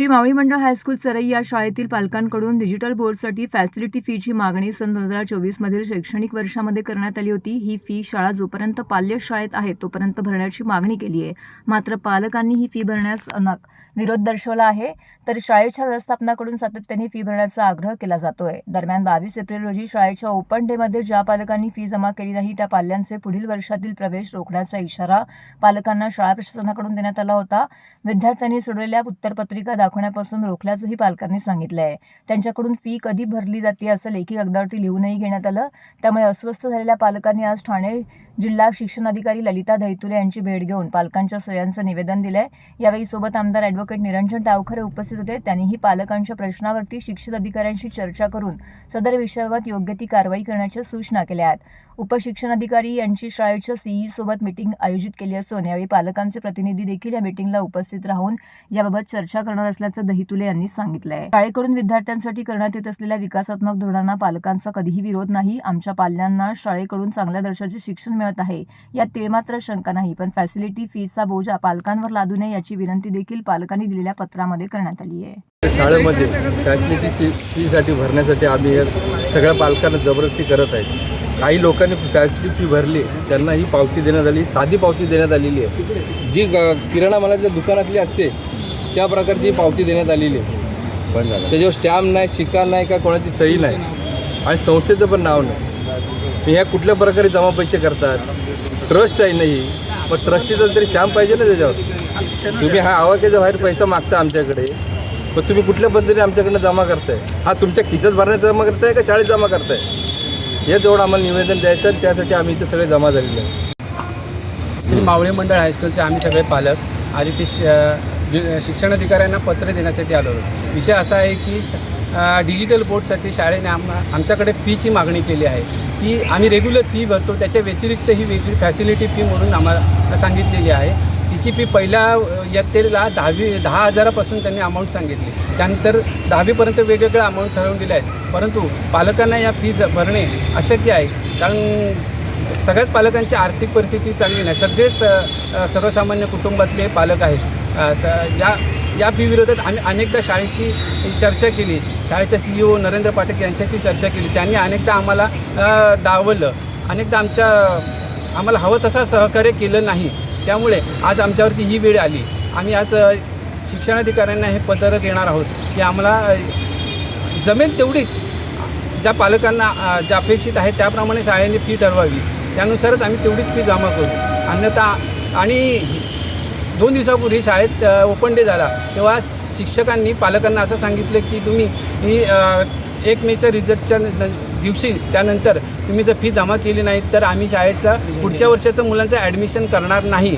श्री मावळी मंडळ हायस्कूल चरई या शाळेतील पालकांकडून डिजिटल बोर्डसाठी फॅसिलिटी फीची मागणी सन दोन हजार चोवीसमधील शैक्षणिक वर्षामध्ये करण्यात आली होती. ही फी शाळा जोपर्यंत पाल्य शाळेत आहे तोपर्यंत भरण्याची मागणी केली आहे. मात्र पालकांनी ही फी भरण्यास विरोध दर्शवला आहे. तर शाळेच्या व्यवस्थापनाकडून सातत्याने फी भरण्याचा आग्रह केला जातोय. दरम्यान बावीस एप्रिल रोजी शाळेच्या ओपन डेमध्ये ज्या पालकांनी फी जमा केली नाही त्या पाल्यांचे पुढील वर्षातील प्रवेश रोखण्याचा इशारा पालकांना शाळा प्रशासनाकडून देण्यात आला होता. विद्यार्थ्यांनी सोडलेल्या उत्तरपत्रिका दाखवण्यापासून रोखल्याचंही पालकांनी सांगितलं आहे त्यांच्याकडून फी कधी भरली जाते असं लेखी कागदावरती लिहूनही घेण्यात आलं. त्यामुळे अस्वस्थ झालेल्या पालकांनी आज ठाणे जिल्हा शिक्षणाधिकारी ललिता दैतुले यांची भेट घेऊन पालकांच्या सोयांचं निवेदन दिलंय. यावेळी सोबत आमदार ॲडव्होकेट निरंजन टावखरे उपस्थित होते. त्यांनीही पालकांच्या प्रश्नावरती शिक्षण अधिकाऱ्यांशी चर्चा करून सदर विषयावर योग्य ती कारवाई करण्याच्या सूचना केल्या आहेत. उपशिक्षणाधिकारी यांची शाळेच्या सीई सोबत मीटिंग आयोजित केली असून यावेळी पालकांचे प्रतिनिधी देखील या मीटिंगला उपस्थित राहून याबाबत चर्चा करणार असल्याचं दहितुले यांनी सांगितलं आहे शाळेकडून विद्यार्थ्यांसाठी करण्यात येत असलेल्या विकासात्मक धोरणांना पालकांचा कधीही विरोध नाही. आमच्या पाल्यांना शाळेकडून चांगल्या दर्जाचे शिक्षण मिळत आहे. यात तिळमात्र शंका नाही पण फॅसिलिटी फीचा बोजा पालकांवर लादू नये याची विनंती देखील पालकांनी दिलेल्या पत्रामध्ये करण्यात आली आहे. शाळेमध्ये फॅसिलिटी फी फीसाठी भरण्यासाठी आम्ही सगळ्या पालकांना जबरदस्ती करत आहे. काही लोकांनी फॅसिलिटी फी भरली त्यांना ही पावती देण्यात आली साधी पावती देण्यात आलेली आहे. जी किराणा मालाच्या दुकानातली असते त्या प्रकारची पावती देण्यात आलेली आहे. त्याच्यावर स्टॅम्प नाही शिक्का नाही का कोणाची सही नाही. आणि संस्थेचं पण नाव नाही. ह्या कुठल्या प्रकारे जमा पैसे करतात? ट्रस्ट आहे नाही पण ट्रस्टीचं तरी स्टॅम्प पाहिजे ना त्याच्यावर? तुम्ही हा आवाक्याच्या बाहेर पैसा मागता आमच्याकडे. मग तुम्ही कुठल्या पद्धतीने आमच्याकडनं जमा करताय? हा तुमच्या खिशात भरण्यात जमा करताय का शाळेत जमा करताय? हे जेवढं आम्हाला निवेदन द्यायचं त्यासाठी आम्ही इथे सगळे जमा झालेले आहे श्री मावळे मंडळ हायस्कूलचे आम्ही सगळे पालक. आणि ते श जे पत्र देण्यासाठी आलो होतो. विषय असा आहे की डिजिटल बोर्डसाठी शाळेने आम आमच्याकडे फीची मागणी केली आहे. ती आम्ही रेग्युलर फी भरतो. त्याच्या व्यतिरिक्त ही वेगळी फॅसिलिटी फी म्हणून आम्हाला सांगितलेली आहे. तिची फी पहिल्या अ, इयत्तेला दहावी दहा हजारापासून त्यांनी अमाऊंट सांगितली. त्यानंतर दहावीपर्यंत वेगवेगळ्या अमाऊंट ठरवून दिला आहेत. परंतु पालकांना या फी भरणे अशक्य आहे. कारण सगळ्याच पालकांची आर्थिक परिस्थिती चांगली नाही. सगळेच सर्वसामान्य कुटुंबातले पालक आहेत. तर या या फी विरोधात आम्ही अनेकदा शाळेशी चर्चा केली. शाळेच्या सी ओ नरेंद्र पाठक यांच्याशी चर्चा केली. त्यांनी अनेकदा आम्हाला डावलं अनेकदा आमच्या आम्हाला हवं तसा सहकार्य केलं नाही. त्यामुळे आज आमच्यावरती ही वेळ आली. आम्ही आज शिक्षणाधिकाऱ्यांना हे पत्र देणार आहोत. की आम्हाला जमेल तेवढीच. ज्या पालकांना ज्या अपेक्षित आहे त्याप्रमाणे शाळेने फी ठरवावी. त्यानुसारच आम्ही तेवढीच फी जमा करू. अन्यथा आणि दोन दिवसापूर्वी शाळेत ओपन डे झाला. तेव्हा शिक्षकांनी पालकांना असं सांगितलं की तुम्ही ही एक मेच्या रिझल्टच्या दिवशी त्यानंतर तुम्ही जर फी जमा केली नाही तर आम्ही शाळेचा पुढच्या वर्षाचं मुलांचं ॲडमिशन करणार नाही.